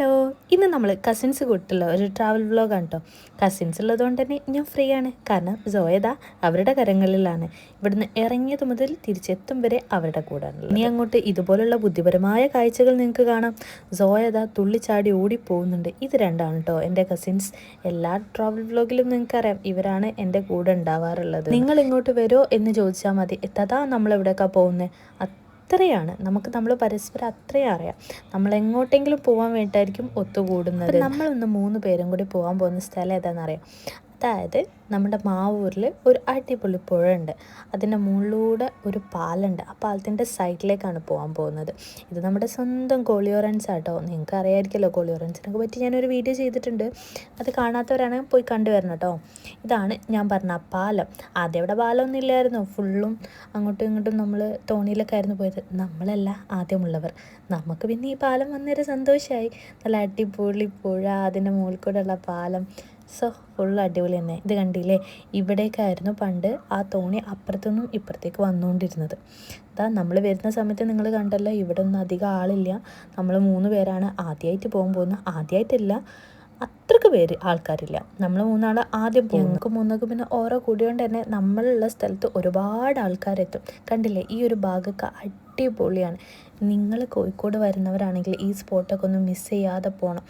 Hello ഇന്ന് നമ്മൾ cousins കൂട്ടുള്ള ഒരു ട്രാവൽ വ്ലോഗാണ് കേട്ടോ കസിൻസ് ഉള്ളതുകൊണ്ട് തന്നെ ഞാൻ ഫ്രീ ആണ്. കാരണം സോയത അവരുടെ കരങ്ങളിലാണ്. ഇവിടുന്ന് ഇറങ്ങിയത് മുതൽ തിരിച്ചെത്തും വരെ അവരുടെ കൂടെയാണ് ഇനി അങ്ങോട്ട് ഇതുപോലുള്ള ബുദ്ധിപരമായ കാഴ്ചകൾ നിങ്ങൾക്ക് കാണാം. സോയത തുള്ളിച്ചാടി ഓടി പോകുന്നുണ്ട്. ഇത് രണ്ടാണ് കേട്ടോ എന്റെ കസിൻസ് എല്ലാ ട്രാവൽ വ്ലോഗിലും നിങ്ങൾക്കറിയാം. ഇവരാണ് എന്റെ കൂടെ ഉണ്ടാവാറുള്ളത്. നിങ്ങൾ ഇങ്ങോട്ട് വരുമോ എന്ന് ചോദിച്ചാൽ മതി. തഥാ നമ്മൾ എവിടെയൊക്കെ പോകുന്നത് അത്രയാണ്. നമുക്ക് നമ്മൾ പരസ്പരം അത്രയും അറിയാം. നമ്മൾ എങ്ങോട്ടെങ്കിലും പോകാൻ വേണ്ടിയിട്ടായിരിക്കും ഒത്തുകൂടുന്നത്. നമ്മളൊന്ന് മൂന്ന് പേരും കൂടി പോകാൻ പോകുന്ന സ്ഥലം ഏതാണെന്നറിയാം. അതായത് നമ്മുടെ മാവൂരിൽ ഒരു അടിപൊളി പുഴ ഉണ്ട് അതിന്റെ മുകളിലൂടെ ഒരു പാലുണ്ട് ആ പാലത്തിന്റെ സൈഡിലേക്കാണ് പോകാൻ പോകുന്നത്. ഇത് നമ്മുടെ സ്വന്തം കോളിയോറൻസ് ആട്ടോ. നിങ്ങൾക്ക് അറിയാമായിരിക്കുമല്ലോ കോളിയോറൻസിനൊക്കെ പറ്റി ഞാനൊരു വീഡിയോ ചെയ്തിട്ടുണ്ട്. അത് കാണാത്തവരാണെങ്കിൽ പോയി കണ്ടുവരണം കേട്ടോ. ഇതാണ് ഞാൻ പറഞ്ഞ ആ പാലം. ആദ്യം അവിടെ പാലമൊന്നും ഇല്ലായിരുന്നു. ഫുള്ളും അങ്ങോട്ടും ഇങ്ങോട്ടും നമ്മൾ തോണിയിലൊക്കെ ആയിരുന്നു പോയത്. നമ്മളല്ല ആദ്യമുള്ളവർ. നമുക്ക് പിന്നെ ഈ പാലം വന്നൊരു സന്തോഷമായി നല്ല അടിപൊളി പുഴ അതിന്റെ മുകളിൽ കൂടെയുള്ള പാലം. സോ ഫുൾ അടിപൊളി തന്നെ ഇത് കണ്ടില്ലേ? ഇവിടേക്കായിരുന്നു പണ്ട് ആ തോണി അപ്പുറത്തുനിന്നും ഇപ്പുറത്തേക്ക് വന്നുകൊണ്ടിരുന്നത്. അതാ നമ്മൾ വരുന്ന സമയത്ത് നിങ്ങൾ കണ്ടല്ലോ ഇവിടെ ഒന്നും അധികം ആളില്ല. നമ്മൾ മൂന്ന് പേരാണ് ആദ്യമായിട്ട് പോകാൻ പോകുന്നത്. ആദ്യമായിട്ടില്ല അത്രയ്ക്ക് പേര് ആൾക്കാരില്ല. നമ്മൾ മൂന്നാൾ ആദ്യം ഞങ്ങൾക്ക് മൂന്നൊക്കെ പിന്നെ ഓരോ കൂടിയോണ്ട് തന്നെ നമ്മളുള്ള സ്ഥലത്ത് ഒരുപാട് ആൾക്കാരെത്തും. കണ്ടില്ലേ? ഈ ഒരു ഭാഗമൊക്കെ അടിപൊളിയാണ്. നിങ്ങൾ കോഴിക്കോട് വരുന്നവരാണെങ്കിൽ ഈ സ്പോട്ടൊക്കെ ഒന്ന് മിസ് ചെയ്യാതെ പോകണം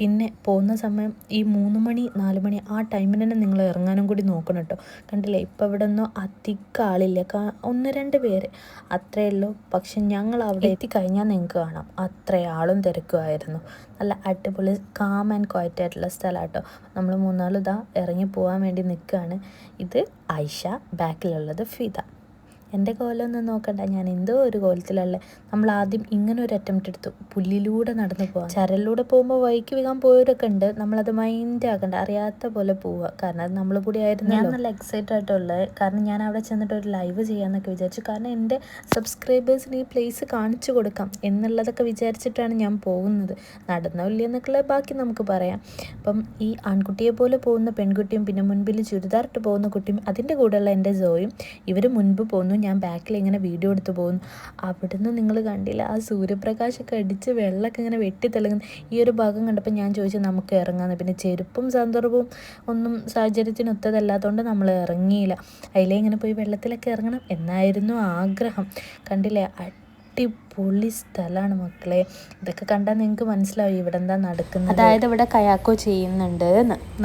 പിന്നെ പോകുന്ന സമയം ഈ മൂന്ന് മണി നാല് മണി ആ ടൈമിന് തന്നെ നിങ്ങൾ ഇറങ്ങാനും കൂടി നോക്കണം കേട്ടോ കണ്ടില്ലേ? ഇപ്പം ഇവിടെ ഒന്നും അധികം ആളില്ല. കാ ഒന്ന് രണ്ട് പേര്. അത്രയേ ഉള്ളൂ. പക്ഷെ ഞങ്ങൾ അവിടെ എത്തിക്കഴിഞ്ഞാൽ നിങ്ങൾക്ക് കാണാം. അത്ര ആളും തിരക്കുമായിരുന്നു. നല്ല അടിപൊളി കാം ആൻഡ് ക്വയറ്റ് ആയിട്ടുള്ള സ്ഥലം കേട്ടോ നമ്മൾ മൂന്നാളിതാ ഇറങ്ങി പോകാൻ വേണ്ടി നിൽക്കുകയാണ് ഇത് ഐഷ ബാക്കിലുള്ളത് ഫിദ. എന്റെ കോലമൊന്നും നോക്കണ്ട. ഞാൻ എന്തോ ഒരു കോലത്തിലല്ലേ. നമ്മൾ ആദ്യം ഇങ്ങനെ ഒരു അറ്റംപ്റ്റ് എടുത്തു. പുല്ലിലൂടെ നടന്നു പോകാം ചരലിലൂടെ പോകുമ്പോൾ വൈക്ക് വീകാൻ പോയവരൊക്കെ ഉണ്ട്. നമ്മളത് മൈൻഡ് ആക്കണ്ട. അറിയാത്ത പോലെ പോവുക കാരണം അത് നമ്മൾ കൂടി ആയിരുന്നു ഞാൻ നല്ല എക്സൈറ്റഡ് ആയിട്ടുള്ളത് കാരണം ഞാൻ അവിടെ ചെന്നിട്ട് ഒരു ലൈവ് ചെയ്യാമെന്നൊക്കെ വിചാരിച്ചു. കാരണം എന്റെ സബ്സ്ക്രൈബേഴ്സിന് ഈ പ്ലേസ് കാണിച്ചു കൊടുക്കാം എന്നുള്ളതൊക്കെ വിചാരിച്ചിട്ടാണ് ഞാൻ പോകുന്നത്. നടന്നോ ഇല്ലയെന്നൊക്കെ ബാക്കി നമുക്ക് പറയാം. അപ്പം ഈ ആൺകുട്ടിയെ പോലെ പോകുന്ന പെൺകുട്ടിയും പിന്നെ മുൻപിൽ ചുരിദാറിട്ട് പോകുന്ന കുട്ടിയും അതിന്റെ കൂടെയുള്ള എന്റെ ജോയും ഇവർ മുൻപ് പോകുന്നു. ഞാൻ ബാക്കിൽ ഇങ്ങനെ വീഡിയോ എടുത്തു പോകുന്നു. അവിടുന്ന് നിങ്ങൾ കണ്ടില്ല ആ സൂര്യപ്രകാശമൊക്കെ അടിച്ച് വെള്ളമൊക്കെ ഇങ്ങനെ വെട്ടിത്തിളങ്ങുന്ന ഈ ഒരു ഭാഗം കണ്ടപ്പോൾ ഞാൻ ചോദിച്ചു നമുക്ക് ഇറങ്ങാമെന്ന് പിന്നെ ചെരുപ്പും സന്ദർഭവും ഒന്നും സാഹചര്യത്തിന് ഒത്തതല്ലാത്തതുകൊണ്ട് നമ്മൾ ഇറങ്ങിയില്ല. അതിലേ ഇങ്ങനെ പോയി വെള്ളത്തിലൊക്കെ ഇറങ്ങണം എന്നായിരുന്നു ആഗ്രഹം. കണ്ടില്ലേ? അടിപൊളി സ്ഥലമാണ് മക്കളെ. ഇതൊക്കെ കണ്ടാൽ നിങ്ങൾക്ക് മനസ്സിലാവും ഇവിടെ എന്താ നടക്കുന്നത്. അതായത് ഇവിടെ കയാക്കോ ചെയ്യുന്നുണ്ട്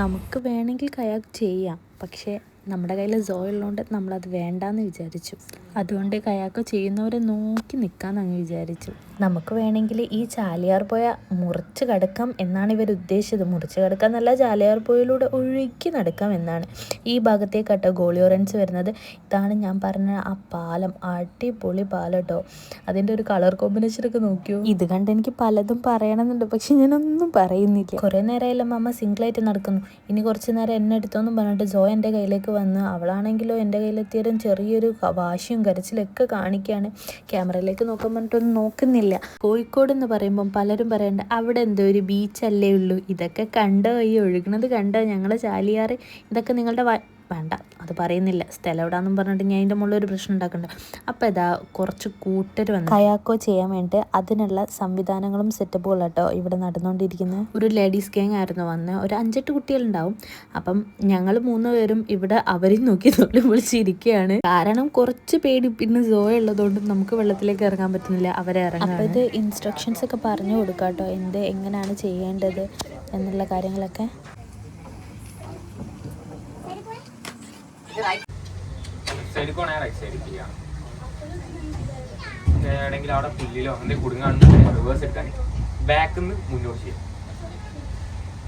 നമുക്ക് വേണമെങ്കിൽ കയാക്ക് ചെയ്യാം. പക്ഷേ നമ്മുടെ കയ്യിൽ സോ ഉള്ളതുകൊണ്ട് നമ്മളത് വേണ്ടാന്ന് വിചാരിച്ചു. അതുകൊണ്ട് കയാക്ക് ചെയ്യുന്നവരെ നോക്കി നിൽക്കാമെന്ന് അങ്ങ് വിചാരിച്ചു. നമുക്ക് വേണമെങ്കിൽ ഈ ചാലിയാർ പോയ മുറിച്ച് കടക്കാം എന്നാണ് ഇവർ ഉദ്ദേശിച്ചത്. മുറിച്ച് കടക്കാം എന്നല്ല ചാലിയാർ പോയിലൂടെ ഒഴുകി നടക്കാം എന്നാണ്. ഈ ഭാഗത്തേക്കാട്ടോ ഗോളിയോറൻസ് വരുന്നത്. ഇതാണ് ഞാൻ പറഞ്ഞ ആ പാലം. അടിപൊളി പാലം കേട്ടോ അതിന്റെ ഒരു കളർ കോമ്പിനേഷൻ ഒക്കെ നോക്കിയോ? ഇത് കണ്ട് എനിക്ക് പലതും പറയണമെന്നുണ്ട് പക്ഷെ ഞാനൊന്നും പറയുന്നില്ല. കുറേ നേരമായാലും അമ്മ സിംഗിളായിട്ട് നടക്കുന്നു. ഇനി കുറച്ച് നേരം എന്നെ എടുത്തോന്നും പറഞ്ഞിട്ട് ജോ എന്റെ കയ്യിലേക്ക് വന്ന് അവളാണെങ്കിലോ എന്റെ കയ്യിലെത്തിയാലും ചെറിയൊരു വാശിയും കരച്ചിലൊക്കെ കാണിക്കുകയാണ് ക്യാമറയിലേക്ക് നോക്കാൻ പറഞ്ഞിട്ടൊന്നും നോക്കുന്നില്ല. കോഴിക്കോട് എന്ന് പറയുമ്പം പലരും പറയണ്ട അവിടെ എന്തോ ഒരു ബീച്ചല്ലേ ഉള്ളൂ. ഇതൊക്കെ കണ്ടോ? ഈ ഒഴുകുന്നത് കണ്ടോ? ഞങ്ങളെ ചാലിയാറ്. ഇതൊക്കെ നിങ്ങളുടെ വേണ്ട. അത് പറയുന്നില്ല. സ്ഥലം എവിടാന്നും പറഞ്ഞിട്ട് ഞാൻ അതിന്റെ മുകളിൽ ഒരു പ്രശ്നം ഉണ്ടാക്കുന്നുണ്ട് അപ്പോൾ ഇതാ കുറച്ച് കൂട്ടർ വന്ന് കയാക്കോ ചെയ്യാൻ വേണ്ടി അതിനുള്ള സംവിധാനങ്ങളും സെറ്റപ്പുകളും കേട്ടോ ഇവിടെ നടന്നുകൊണ്ടിരിക്കുന്നത് ഒരു ലേഡീസ് ഗാങ് ആയിരുന്നു വന്ന്. ഒരു അഞ്ചെട്ട് കുട്ടികളുണ്ടാവും. അപ്പം ഞങ്ങൾ മൂന്ന് പേരും ഇവിടെ അവരെയും നോക്കി തൊള്ളി വിളിച്ചിരിക്കുകയാണ് കാരണം കുറച്ച് പേടി. പിന്നെ സോയ ഉള്ളതുകൊണ്ട് നമുക്ക് വെള്ളത്തിലേക്ക് ഇറങ്ങാൻ പറ്റുന്നില്ല. അവരെ ഇറങ്ങാൻ അപ്പോൾ ഇത് ഇൻസ്ട്രക്ഷൻസ് ഒക്കെ പറഞ്ഞു കൊടുക്കാം കേട്ടോ എന്ത് എങ്ങനെയാണ് ചെയ്യേണ്ടത് എന്നുള്ള കാര്യങ്ങളൊക്കെ. സൈഡിൽ പോകണേ റൈറ്റ് സൈഡിൽ ചെയ്യാം. ണെങ്കിൽ അവിടെ പുല്ലിലോ എന്തെങ്കിലും കുടുങ്ങാണെന്ന് റിവേഴ്സ് എടുക്കാൻ ബാക്കിൽ നിന്ന് മുന്നോട്ട് ചെയ്യാം.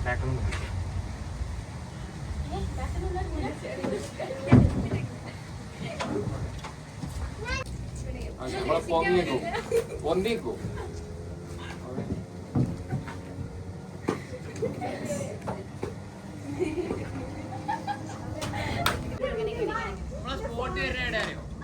ബാക്കിൽ നിന്ന് മുന്നോട്ട് ചെയ്യാം. നമ്മളെ പൊന്തിക്കോ പൊന്തിക്കോ area.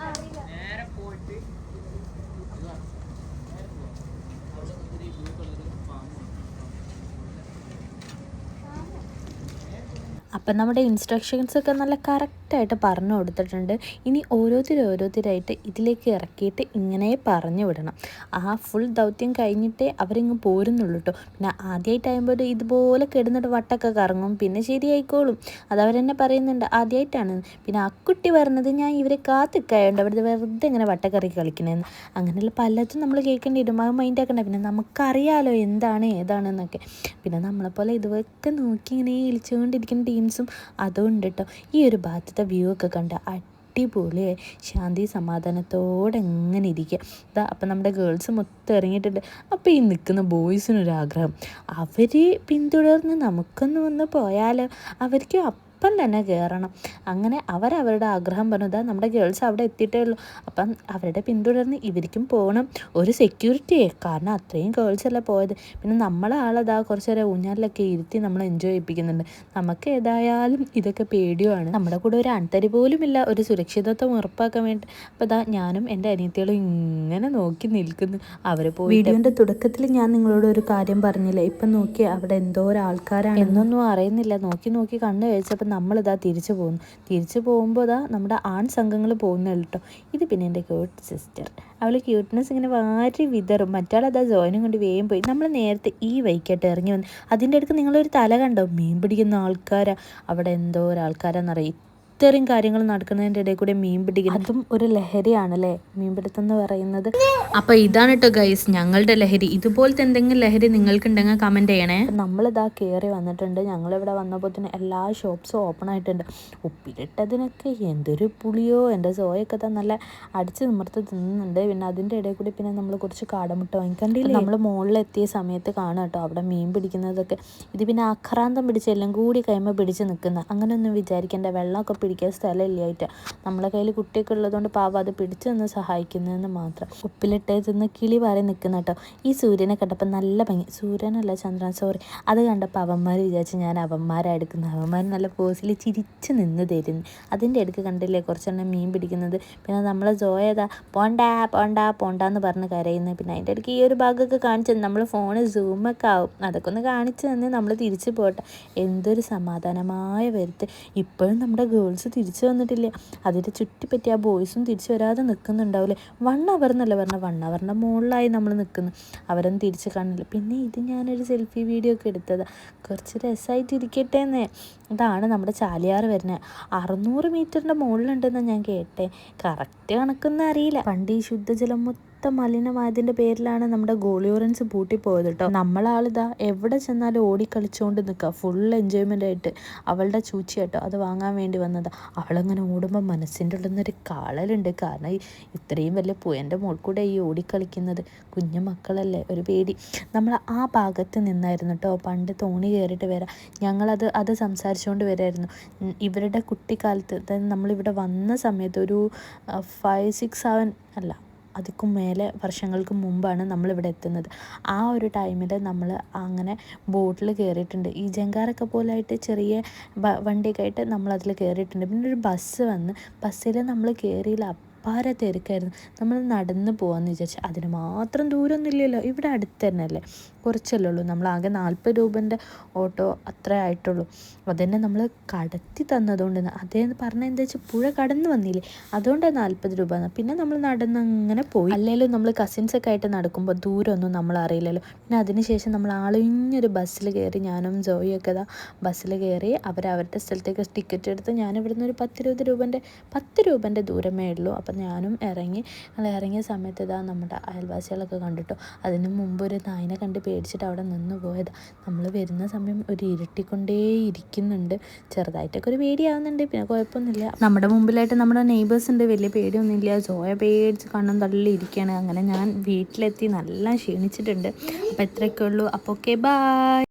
അപ്പം നമ്മുടെ ഇൻസ്ട്രക്ഷൻസ് ഒക്കെ നല്ല കറക്റ്റായിട്ട് പറഞ്ഞു കൊടുത്തിട്ടുണ്ട്. ഇനി ഓരോരുത്തർ ഓരോരുത്തരായിട്ട് ഇതിലേക്ക് ഇറക്കിയിട്ട് ഇങ്ങനെ പറഞ്ഞു വിടണം. ആ ഫുൾ ദൗത്യം കഴിഞ്ഞിട്ടേ അവരിങ്ങ് പോരുന്നുള്ളൂ കേട്ടോ പിന്നെ ആദ്യമായിട്ടാകുമ്പോൾ ഇതുപോലെ കിടന്നിട്ട് വട്ടൊക്കെ കറങ്ങും. പിന്നെ ശരിയായിക്കോളും. അത് അവരെന്നെ പറയുന്നുണ്ട് ആദ്യമായിട്ടാണ് പിന്നെ ആ കുട്ടി പറഞ്ഞത് ഞാൻ ഇവരെ കാത്തിക്കായുണ്ട് അവിടുത്തെ വെറുതെ ഇങ്ങനെ വട്ടക്കറി കളിക്കണമെന്ന് അങ്ങനെയുള്ള പലതും നമ്മൾ കേൾക്കേണ്ടി വരും. അത് മൈൻഡ് ആക്കണ്ട. പിന്നെ നമുക്കറിയാലോ എന്താണ് ഏതാണെന്നൊക്കെ പിന്നെ നമ്മളെപ്പോലെ ഇതുവൊക്കെ നോക്കി ഇങ്ങനെ ഇളിച്ചുകൊണ്ടിരിക്കുന്ന ടീംസും അതും ഉണ്ട് കേട്ടോ ഈ ഒരു ഭാഗത്തെ വ്യൂ ഒക്കെ കണ്ട് അടിപൊളി ശാന്തി സമാധാനത്തോടെ എങ്ങനെ ഇരിക്കുക ഇതാ അപ്പം നമ്മുടെ ഗേൾസ് മൊത്തം ഇറങ്ങിയിട്ടുണ്ട്. അപ്പോൾ ഈ നിൽക്കുന്ന ബോയ്സിനൊരാഗ്രഹം അവർ പിന്തുടർന്ന് നമുക്കൊന്ന് വന്ന് പോയാലോ? അവർക്ക് അപ്പം തന്നെ കയറണം അങ്ങനെ അവരവരുടെ ആഗ്രഹം പറഞ്ഞു ഇതാ നമ്മുടെ ഗേൾസ് അവിടെ എത്തിയിട്ടേ ഉള്ളൂ. അപ്പം അവരുടെ പിന്തുടർന്ന് ഇവർക്കും പോകണം. ഒരു സെക്യൂരിറ്റിയെ കാരണം അത്രയും ഗേൾസ് അല്ല പോയത്. പിന്നെ നമ്മളെ ആളതാ കുറച്ച് നേരം ഊഞ്ഞാലിലൊക്കെ ഇരുത്തി നമ്മൾ എൻജോയ് ചെയ്യിപ്പിക്കുന്നുണ്ട്. നമുക്ക് ഏതായാലും ഇതൊക്കെ പേടിയുമാണ്. നമ്മുടെ കൂടെ ഒരു അണ്ടരി പോലും ഇല്ല. ഒരു സുരക്ഷിതത്വം ഉറപ്പാക്കാൻ വേണ്ടി. അപ്പോൾ ഇതാ ഞാനും എന്റെ അനിയത്തികളും ഇങ്ങനെ നോക്കി നിൽക്കുന്നു. അവർ പോയി വീഡിയോന്റെ തുടക്കത്തിൽ ഞാൻ നിങ്ങളോട് ഒരു കാര്യം പറഞ്ഞില്ല? ഇപ്പം നോക്കി അവിടെ എന്തോ ഒരാൾക്കാരാണ് എന്നൊന്നും അറിയുന്നില്ല. നോക്കി നോക്കി കണ്ണു കഴിച്ചപ്പോൾ നമ്മളിതാ തിരിച്ചു പോകുന്നു. തിരിച്ചു പോകുമ്പോൾ ഇതാ നമ്മുടെ ആൺ സംഘങ്ങൾ പോകുന്നേ കേട്ടോ ഇത് പിന്നെ എന്റെ ക്യൂട്ട് സിസ്റ്റർ അവൾ ക്യൂട്ട്നെസ് ഇങ്ങനെ വാരി വിതറും. മറ്റാളതാ ജോയിനും കൊണ്ട് വേഗം പോയി. നമ്മൾ നേരത്തെ ഈ വൈക്കായിട്ട് ഇറങ്ങി വന്നു അതിന്റെ അടുത്ത് നിങ്ങളൊരു തല കണ്ടോ? മീൻ പിടിക്കുന്ന ആൾക്കാരാ. അവിടെ എന്തോ ഒരു ഇത്രയും കാര്യങ്ങൾ നടക്കുന്നതിന്റെ ഇടയിൽ കൂടെ മീൻ പിടിക്കുന്നത് അതും ഒരു ലഹരിയാണ് ലഹരിയാണല്ലേ? മീൻപിടുത്തം എന്ന് പറയുന്നത്. അപ്പോൾ ഇതാണ് കേട്ടോ ഗൈസ് ഞങ്ങളുടെ ലഹരി. ഇതുപോലത്തെ എന്തെങ്കിലും ലഹരി നിങ്ങൾക്ക് ഉണ്ടെങ്കിൽ കമന്റ് ചെയ്യണേ. നമ്മളിതാ കയറി വന്നിട്ടുണ്ട്. ഞങ്ങൾ ഇവിടെ വന്നപ്പോൾ തന്നെ എല്ലാ ഷോപ്സും ഓപ്പൺ ആയിട്ടുണ്ട്. ഉപ്പിലിട്ടതിനൊക്കെ എന്തൊരു പുളിയോ? എന്റെ സോയൊക്കെ തന്നെ നല്ല അടിച്ച് നിമിർത്ത് തിന്നുന്നുണ്ട്. പിന്നെ അതിന്റെ ഇടയിൽ കൂടി പിന്നെ നമ്മൾ കുറച്ച് കാടമുട്ട വാങ്ങിക്കണ്ടില്ലേ നമ്മൾ മുകളിലെത്തിയ സമയത്ത് കാണാം കേട്ടോ. അവിടെ മീൻ പിടിക്കുന്നതൊക്കെ. ഇത് പിന്നെ അക്രാന്തം പിടിച്ച് എല്ലാം കൂടി കൈമ പിടിച്ച് നിൽക്കുന്ന. അങ്ങനെയൊന്നും വിചാരിക്കേണ്ട. വെള്ളമൊക്കെ പിടിക്കാൻ സ്ഥലമില്ലായിട്ട്. നമ്മളെ കയ്യിൽ കുട്ടിയൊക്കെ ഉള്ളതുകൊണ്ട് പാവം അത് പിടിച്ചു നിന്ന് സഹായിക്കുന്നതെന്ന് മാത്രം. ഉപ്പിലിട്ടേ തിന്ന് കിളി വാരി നിൽക്കുന്ന കേട്ടോ. ഈ സൂര്യനെ കണ്ടപ്പോൾ നല്ല ഭംഗി. സൂര്യനല്ല ചന്ദ്രൻ സോറി അത് കണ്ടപ്പോൾ അവന്മാർ വിചാരിച്ച് ഞാൻ അവന്മാരെടുക്കുന്നത് അവന്മാർ നല്ല പോസിൽ ചിരിച്ച് നിന്ന് തരുന്നു. അതിന്റെ അടുക്ക് കണ്ടില്ലേ കുറച്ചെണ്ണം മീൻ പിടിക്കുന്നത്? പിന്നെ നമ്മളെ ജോയതാ പോണ്ട പോണ്ട പോണ്ട എന്ന് പറഞ്ഞ് കരയുന്നത് പിന്നെ അതിന്റെ ഇടയ്ക്ക് ഈ ഒരു ഭാഗമൊക്കെ കാണിച്ചു നമ്മൾ ഫോണ് സൂമൊക്കെ ആവും. അതൊക്കെ ഒന്ന് കാണിച്ചു തന്നെ നമ്മൾ തിരിച്ചു പോട്ടെ. എന്തൊരു സമാധാനമായ വരുത്ത്. ഇപ്പോഴും നമ്മുടെ ഗേൾസ് തിരിച്ചു വന്നിട്ടില്ല. അതിന്റെ ചുറ്റിപ്പറ്റി ആ ബോയ്സും തിരിച്ചു വരാതെ നിൽക്കുന്നുണ്ടാവില്ലേ വൺ അവർ എന്നല്ല പറഞ്ഞ? വൺ അവറിന്റെ മുകളിലായി നമ്മൾ നിൽക്കുന്നു അവരൊന്നും തിരിച്ച് കാണില്ല. പിന്നെ ഇത് ഞാനൊരു സെൽഫി വീഡിയോ ഒക്കെ എടുത്തതാണ് കുറച്ച് രസമായിട്ട് ഇരിക്കട്ടെ എന്നേ. ഇതാണ് നമ്മുടെ ചാലിയാർ വരുന്നത് അറുന്നൂറ് മീറ്ററിന്റെ മുകളിലുണ്ടെന്ന് ഞാൻ കേട്ടെ. കറക്റ്റ് കണക്കൊന്നും അറിയില്ല. പണ്ട് ഈ ശുദ്ധജലം മൊത്തം മലിനമായതിന്റെ പേരിലാണ് നമ്മുടെ ഗോളിയോറൻസ് പൂട്ടിപ്പോയത് കേട്ടോ നമ്മളാളിതാ എവിടെ ചെന്നാലും ഓടിക്കളിച്ചുകൊണ്ട് നിൽക്കുക ഫുൾ എൻജോയ്മെന്റ് ആയിട്ട് അവളുടെ ചൂച്ചി കേട്ടോ അത് വാങ്ങാൻ വേണ്ടി വന്നതാ. അവളങ്ങനെ ഓടുമ്പോൾ മനസ്സിന്റെ ഉള്ളിൽ നിന്നൊരു കാളലുണ്ട്. കാരണം ഇത്രയും വലിയ പുയന്റെ മുകളിൽ കൂടെ ഈ ഓടിക്കളിക്കുന്നത് കുഞ്ഞു മക്കളല്ലേ? ഒരു പേടി. നമ്മൾ ആ ഭാഗത്ത് നിന്നായിരുന്നു കേട്ടോ പണ്ട് തോണി കയറിയിട്ട് വരാം. ഞങ്ങളത് അത് സംസാരിച്ചുകൊണ്ട് വരായിരുന്നു. ഇവരുടെ കുട്ടിക്കാലത്ത് നമ്മളിവിടെ വന്ന സമയത്ത് ഒരു ഫൈവ് സിക്സ് സെവൻ അല്ല അതിക്കും മേലെ വർഷങ്ങൾക്ക് മുമ്പാണ് നമ്മളിവിടെ എത്തുന്നത്. ആ ഒരു ടൈമിൽ നമ്മൾ അങ്ങനെ ബോട്ടിൽ കയറിയിട്ടുണ്ട് ഈ ജങ്കാറൊക്കെ പോലായിട്ട് ചെറിയ വണ്ടിയൊക്കെ ആയിട്ട് നമ്മളതിൽ കയറിയിട്ടുണ്ട് പിന്നെ ഒരു ബസ് വന്ന് ബസ്സിൽ നമ്മൾ കയറിയില്ല അപ്പാര തിരക്കായിരുന്നു നമ്മൾ നടന്ന് പോകാമെന്ന് വിചാരിച്ചു അതിന് മാത്രം ദൂരമൊന്നും ഇല്ലല്ലോ ഇവിടെ അടുത്ത് തന്നെയല്ലേ? കുറച്ചല്ലേ ഉള്ളൂ. നമ്മൾ ആകെ നാൽപ്പത് രൂപന്റെ ഓട്ടോ അത്രേ ആയിട്ടുള്ളൂ. അതന്നെ നമ്മൾ കടത്തി തന്നതുകൊണ്ട് അതേന്ന് പറഞ്ഞ എന്താ വെച്ചാൽ പുഴ കടന്നു വന്നില്ലേ? അതുകൊണ്ട് നാൽപ്പത് രൂപ പിന്നെ നമ്മൾ നടന്ന് അങ്ങനെ പോയി. അല്ലെങ്കിലും നമ്മൾ കസിൻസൊക്കെ ആയിട്ട് നടക്കുമ്പോൾ ദൂരമൊന്നും നമ്മൾ അറിയില്ലല്ലോ. പിന്നെ അതിനുശേഷം നമ്മൾ ആളിഞ്ഞൊരു ബസ്സിൽ കയറി ഞാനും ജോയിയൊക്കെ ഇതാ ബസ്സിൽ കയറി അവർ അവരുടെ സ്ഥലത്തേക്ക് ടിക്കറ്റ് എടുത്ത് ഞാനിവിടുന്ന് ഒരു ഒരു പത്തിരുപത് രൂപന്റെ പത്ത് രൂപന്റെ ദൂരമേ ഉള്ളൂ. അപ്പം ഞാനും ഇറങ്ങി ഞങ്ങൾ ഇറങ്ങിയ സമയത്ത് ഇതാ നമ്മുടെ അയൽവാസികളൊക്കെ കണ്ടിട്ടോ. അതിന് മുമ്പ് ഒരു നായിനെ കണ്ട് പേടിച്ചിട്ട് അവിടെ നിന്ന് പോയത്. നമ്മൾ വരുന്ന സമയം ഒരു ഇരുട്ടിക്കൊണ്ടേ ഇരിക്കുന്നുണ്ട്. ചെറുതായിട്ടൊക്കെ ഒരു പേടിയാവുന്നുണ്ട് പിന്നെ കുഴപ്പമൊന്നുമില്ല. നമ്മുടെ മുമ്പിലായിട്ട് നമ്മുടെ നെയ്ബേഴ്സ് ഉണ്ട് വലിയ പേടിയൊന്നുമില്ല. ജോയ പേടിച്ച് കണ്ണും തള്ളി ഇരിക്കുകയാണ്. അങ്ങനെ ഞാൻ വീട്ടിലെത്തി നല്ല ക്ഷീണിച്ചിട്ടുണ്ട്. അപ്പോൾ ഇത്രയൊക്കെ ഉള്ളൂ. അപ്പോൾ ഓക്കെ ബായ്